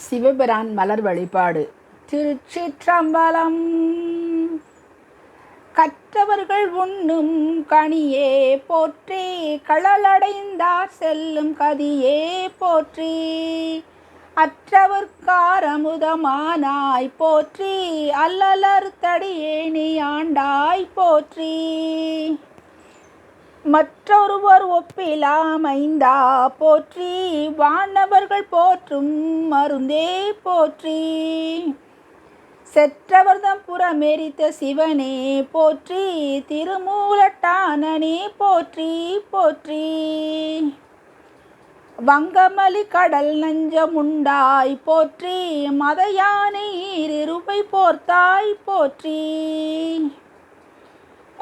சிவபிரான் மலர் வழிபாடு. திருச்சிற்றம்பலம். கற்றவர்கள் உண்ணும் கனியே போற்றி களலடைந்தார் செல்லும் கதியே போற்றி. அற்றவர்க்காரமுதமானாய் போற்றி அல்லலர் தடியேணி ஆண்டாய் போற்றி. மற்றொருவர் ஒப்பிலாமைந்தா போற்றி வானவர்கள் போற்றும் மருந்தே போற்றி. செற்றவர்தம் புறமெரித்த சிவனே போற்றி திருமூலட்டானனே போற்றி போற்றி. வங்கமலி கடல் நஞ்சமுண்டாய் போற்றி மதயானை இருபை போர்த்தாய் போற்றி.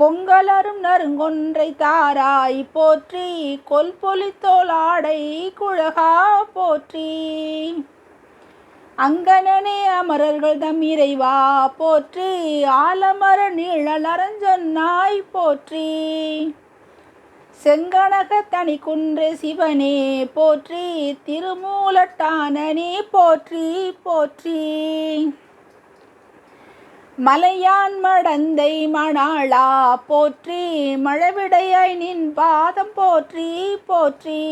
கொங்கலரும் நறுங்கொன்றை தாராய் போற்றி கொல்பொலித்தோளாடை குழகா போற்றி. அங்கனனே அமரர்கள் தம் இறைவா போற்றி ஆலமர நீழலரஞ்சொன்னாய் போற்றி. செங்கனக தனி குன்று சிவனே போற்றி திருமூலட்டானனே போற்றி போற்றி. மலையான் மடந்தை மணாளா போற்றி மழவிடையாய் நின் பாதம் போற்றி போற்றி.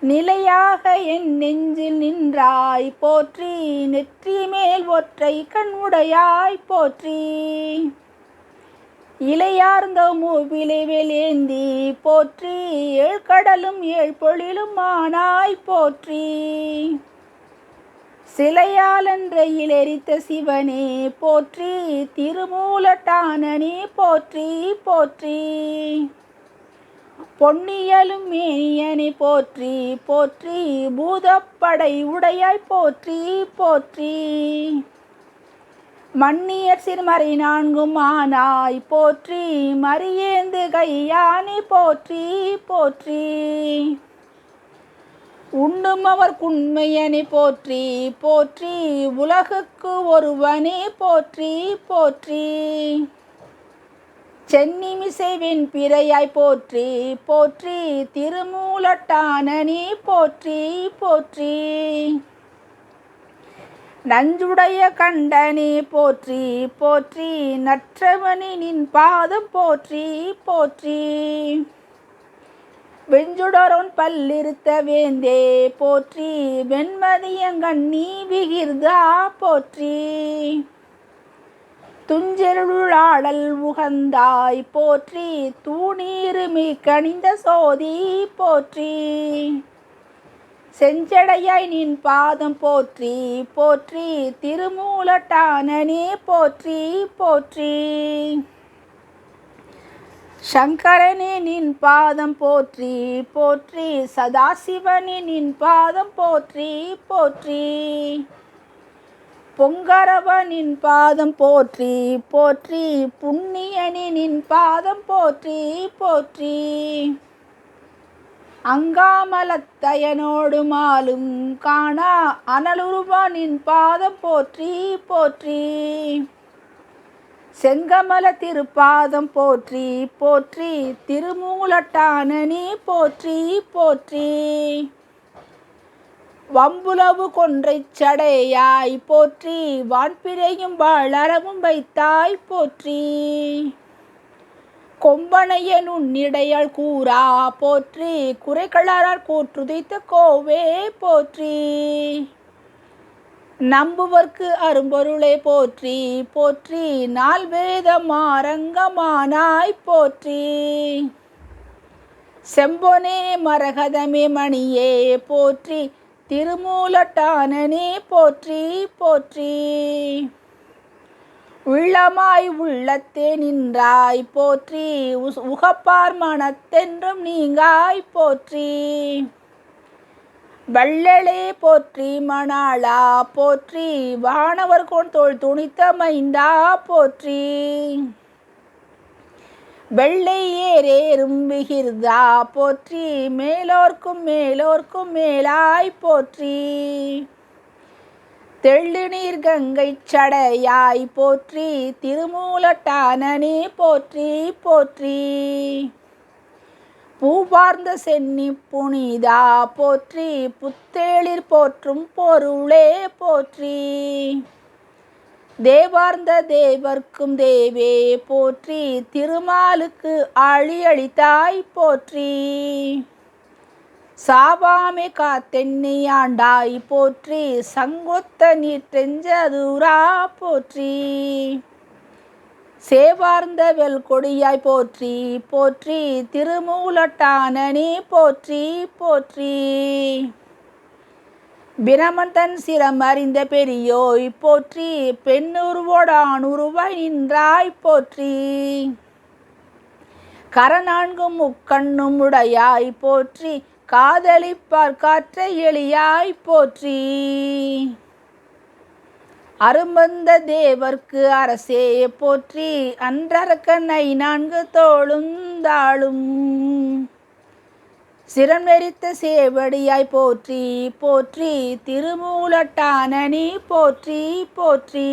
நிலையாக என் நெஞ்சில் நின்றாய் போற்றி. நெற்றி மேல் ஒற்றை கண்ணுடையாய் போற்றி. இலையார்ந்த மூவிலை வெளியேந்தி போற்றி. ஏழ்கடலும் ஏழ்பொழிலும் ஆனாய் போற்றி. சிலையாலன்றையில் எரித்த சிவனே போற்றி திருமூலட்டானனே போற்றி போற்றி. பொன்னியலும் மேனியனை போற்றி போற்றி. பூதப்படை உடையாய் போற்றி போற்றி. மன்னியர் சிறுமறை நான்கும் ஆனாய் போற்றி. மரியேந்து கையானி போற்றி போற்றி. உண்ணும் அவர் குண்மையனி போற்றி போற்றி. உலகுக்கு ஒருவனே போற்றி போற்றி. சென்னிமிசைவின் பிறையாய் போற்றி போற்றி. திருமூலட்டானனே போற்றி போற்றி. நஞ்சுடைய கண்டனே போற்றி போற்றி. நற்றவனினின் பாதம் போற்றி போற்றி. வெஞ்சுடரோன் பல்லிருத்த வேந்தே போற்றி. வெண்மதியங்கண்ணி விகிர்தா போற்றி. துஞ்செருளாடல் உகந்தாய் போற்றி. தூணீருமி கணிந்த சோதி போற்றி. செஞ்சடையாய் நின் பாதம் போற்றி. போற்றி. திருமூலட்டானனே போற்றி போற்றி. சங்கரனே நின் பாதம் போற்றி போற்றி சதாசிவனே நின் பாதம் போற்றி போற்றி. பொங்கரவனின் பாதம் போற்றி போற்றி. புண்ணியனின் பாதம் போற்றி போற்றி. அங்காமலத்தயனோடு மாலும் காணா அனலுருவனின் பாதம் போற்றி போற்றி. செங்கமல திருப்பாதம் போற்றி போற்றி. திருமூலட்டானனி போற்றி போற்றி. வம்புலவு கொன்றைச் சடையாய் போற்றி. வான்பிரையும் வாழறவும் வைத்தாய் போற்றி. கொம்பனைய உன்னிடையால் கூறா போற்றி. குறைகளரார் கூற்றுதைத்த கோவே போற்றி. நம்புவர்க்கு அரும்பொருளே போற்றி போற்றி நாள் வேதம் போற்றி. செம்பொனே மரகதமே மணியே போற்றி திருமூலட்டானனே போற்றி போற்றி. உள்ளமாய் உள்ளத்தே நின்றாய் போற்றி உகப்பார் மனத்தென்றும் நீங்காய் போற்றி. வள்ளலே போற்றி மணாளா போற்றி வானவர் கொண் தோல் துணித்த மைந்தா போற்றி. வெள்ளை ஏறேறும் விகிர்தா போற்றி. மேலோர்க்கும் மேலோர்க்கும் மேலாய் போற்றி. தெள்ளு நீர் கங்கை சடையாய் போற்றி. திருமூலட்டானனே போற்றி போற்றி. பூவார்ந்த சென்னி புனிதா போற்றி புத்தேளிர் போற்றும் பொருளே போற்றி. தேவார்ந்த தேவர்க்கும் தேவே போற்றி திருமாலுக்கு அழியளித்தாய் போற்றி. சாவாமே காத்தென்னியாண்டாய் போற்றி சங்கொத்த நீற்றெஞ்சதுரா போற்றி. சேவார்ந்த வெல் கொடியாய் போற்றி போற்றி திருமூலட்டானனி போற்றி போற்றி. பிரமன் தன் சிரம் அறிந்த பெரியோய் போற்றி பெண்ணுருவோடான் உருவாய் நின்றாய் போற்றி. கரநான்கும் முக்கண்ணும் உடையாய் போற்றி காதலிப்பார் காற்றை எளியாய் போற்றி. அரும்பந்த தேவர்க்கு அரசே போற்றி அன்றரக்கனை நான்கு தோளுந்தாளும். சிரம் நெறித்த சேவடியாய் போற்றி போற்றி திருமூலட்டானனி போற்றி போற்றி.